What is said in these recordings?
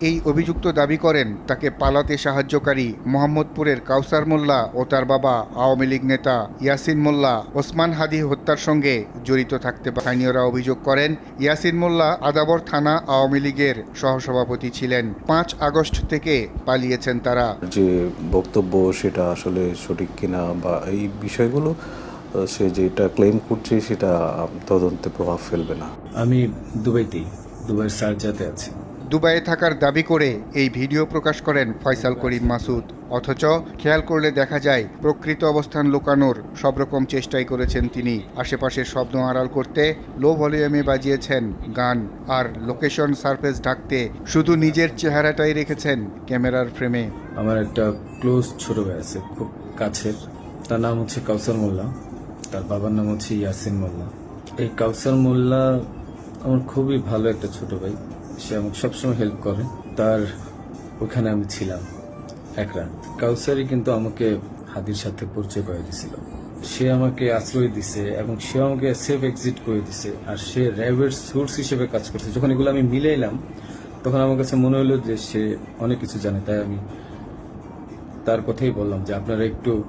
এই অভিযুক্ত দাবি করেন তাকে পালাতে সাহায্যকারী মোহাম্মদপুরের কাউসার মোল্লা ও তার বাবা আওয়ামী লীগ নেতা ইয়াসিন মোল্লা ওসমান হাদি হত্যার সঙ্গে জড়িত থাকতে স্থানীয়রা অভিযোগ করেন ইয়াসিন মোল্লা আদাবর থানা আওয়ামী লীগের সহসভাপতি ছিলেন। পাঁচ আগস্ট থেকে পালিয়েছেন তারা। যে বক্তব্য সেটা আসলে সঠিক কিনা বা এই বিষয়গুলো সে যেটা ক্লেম করছে সেটা তদন্তে প্রভাব ফেলবে না। আমি দুবাইতেই দুবাইয়ের সার্জাতে আছি। দুবাইয়ে থাকার দাবি করে এই ভিডিও প্রকাশ করেন ফয়সাল করিম মাসুদ। অথচ খেয়াল করলে দেখা যায়, প্রকৃত অবস্থান লুকানোর সব রকম চেষ্টাই করেছেন তিনি। আশেপাশের শব্দ আড়াল করতে লো ভলিউমে বাজিয়েছেন গান আর লোকেশন সারফেস ঢাকতে শুধু নিজের চেহারাটাই রেখেছেন ক্যামেরার ফ্রেমে। আমার একটা ক্লোজ ছোট ভাই আছে, খুব কাছের। তার নাম হচ্ছে কাউসার মোল্লা। তার বাবার নাম হচ্ছে ইয়াসিন মোল্লা। এই কাউসার মোল্লা আমার খুবই ভালো একটা ছোট ভাই সে আমাকে সবসময় হেল্প করে। তার ওখানে আমি ছিলাম এক রাত। কাউসারি কিন্তু আমাকে হাদির সাথে পরিচয় করে দিছিল। সে আমাকে আশ্রয় দিছে এবং সে আমাকে সেফ এক্সিট করে দিছে আর সে র্যাবের সোর্স হিসেবে কাজ করছে। যখন এগুলো আমি মিলাইলাম তখন আমার কাছে মনে হলো যে সে অনেক কিছু জানে। তাই আমি তার কথাই বললাম যে আপনারা একটু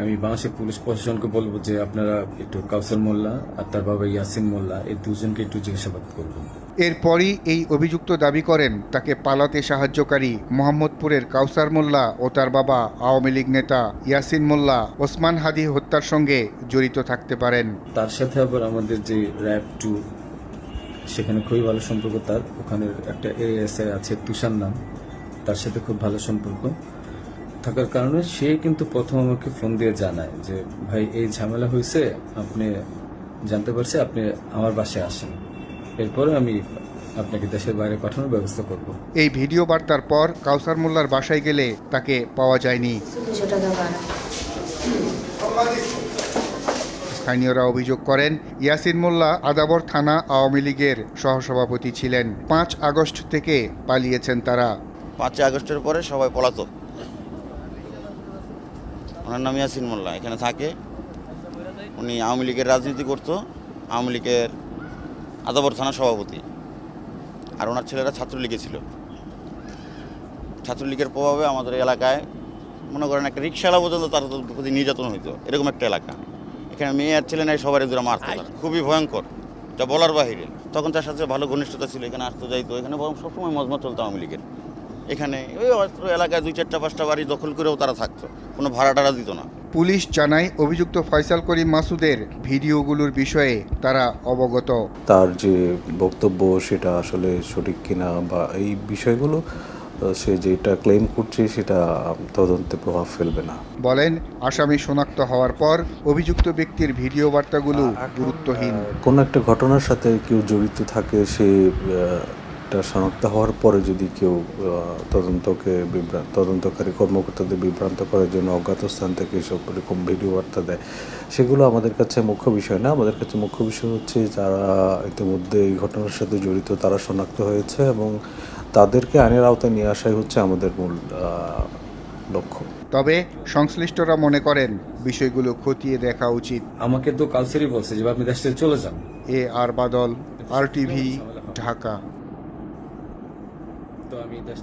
আমি বাংলাদেশের পুলিশ প্রশাসনকে বলব যে আপনারা একটু কাউসার মোল্লা আর তার বাবা ইয়াসিন মোল্লা এই দুজনকে একটু জিজ্ঞাসাবাদ করবেন। এরপরই এই অভিযুক্ত দাবি করেন তাকে পালাতে সাহায্যকারী মোহাম্মদপুরের কাউসার মোল্লা ও তার বাবা আওয়ামী লীগ নেতা ইয়াসিন মোল্লা ওসমান হাদি হত্যার সঙ্গে জড়িত থাকতে পারেন। তার সাথে আবার আমাদের যে র্যাব টু সেখানে খুবই ভালো সম্পর্ক তার ওখানে একটা এএসআই আছে তুষার নাম তার সাথে খুব ভালো সম্পর্ক। থাকার কারণে সে কিন্তু প্রথম আমাকে ফোন দিয়ে জানায় যে ভাই এই ঝামেলা হয়েছে আপনি জানতে পারছি আপনি আমার বাসায় আসেন। এরপরে আমি আপনাকে দেশের বাইরে পাঠানোর ব্যবস্থা করব। এই ভিডিও বার্তার পর কাউসার মোল্লার বাসায় গেলে তাকে পাওয়া যায়নি। স্থানীয়রা অভিযোগ করেন ইয়াসিন মোল্লা আদাবর থানা আওয়ামী লীগের সহসভাপতি ছিলেন। পাঁচ আগস্ট থেকে পালিয়েছেন তারা। পাঁচই আগস্টের পরে সবাই পলাতক। ওনার নাম ইয়াসিন মোল্লা, এখানে থাকে। উনি আওয়ামী লীগের রাজনীতি করতো, আওয়ামী লীগের আদাবর থানা সভাপতি। আর ওনার ছেলেরা ছাত্রলীগে ছিল। ছাত্রলীগের প্রভাবে আমাদের এলাকায় মনে করেন একটা রিক্সাওয়ালা পর্যন্ত তার প্রতি নির্যাতন হইতো। এরকম একটা এলাকা। এখানে মেয়ে আর ছেলে নাই, সবাই দূরে মারতো। খুবই ভয়ঙ্কর। যা বলার বাহিরে। তখন তার সাথে ভালো ঘনিষ্ঠতা ছিল, এখানে আসতে, যাইতো। এখানে বরং সবসময় মজমত চলতো আওয়ামী লীগের। এখানে ওই অস্ত্র এলাকায় দুই চারটা পাঁচটা বাড়ি দখল করেও তারা থাকতো। কোনো ভাড়া টাড়া দিত না। পুলিশ জানায় অভিযুক্ত ফয়সাল করিম মাসুদের ভিডিওগুলোর বিষয়ে তারা অবগত। তার যে বক্তব্য সেটা আসলে সঠিক কিনা বা এই বিষয়গুলো সে যেটা ক্লেম করছে সেটা তদন্তে প্রভাব ফেলবে না। বলেন আসামি শনাক্ত হওয়ার পর অভিযুক্ত ব্যক্তির ভিডিও বার্তাগুলো গুরুত্বহীন। কোনো একটা ঘটনার সাথে কেউ জড়িত থাকে সে এটা শনাক্ত হওয়ার পরে যদি কেউ তদন্তকে বিভ্রান্ত তদন্তকারী কর্মকর্তাদের বিভ্রান্ত করার জন্য অজ্ঞাত স্থান থেকে এসব এরকম ভিডিও বার্তা দেয় সেগুলো আমাদের কাছে মুখ্য বিষয় না। আমাদের কাছে মুখ্য বিষয় হচ্ছে যারা ইতিমধ্যে এই ঘটনার সাথে জড়িত তারা শনাক্ত হয়েছে এবং তাদেরকে আইনের আওতায় নিয়ে আসাই হচ্ছে আমাদের মূল লক্ষ্য। তবে সংশ্লিষ্টরা মনে করেন বিষয়গুলো খতিয়ে দেখা উচিত। আমাকে তো কালচারই বলছে যে আপনি দেশ থেকে চলে যান। A R Badal R TV Dhaka. তো আমি ছেড়ে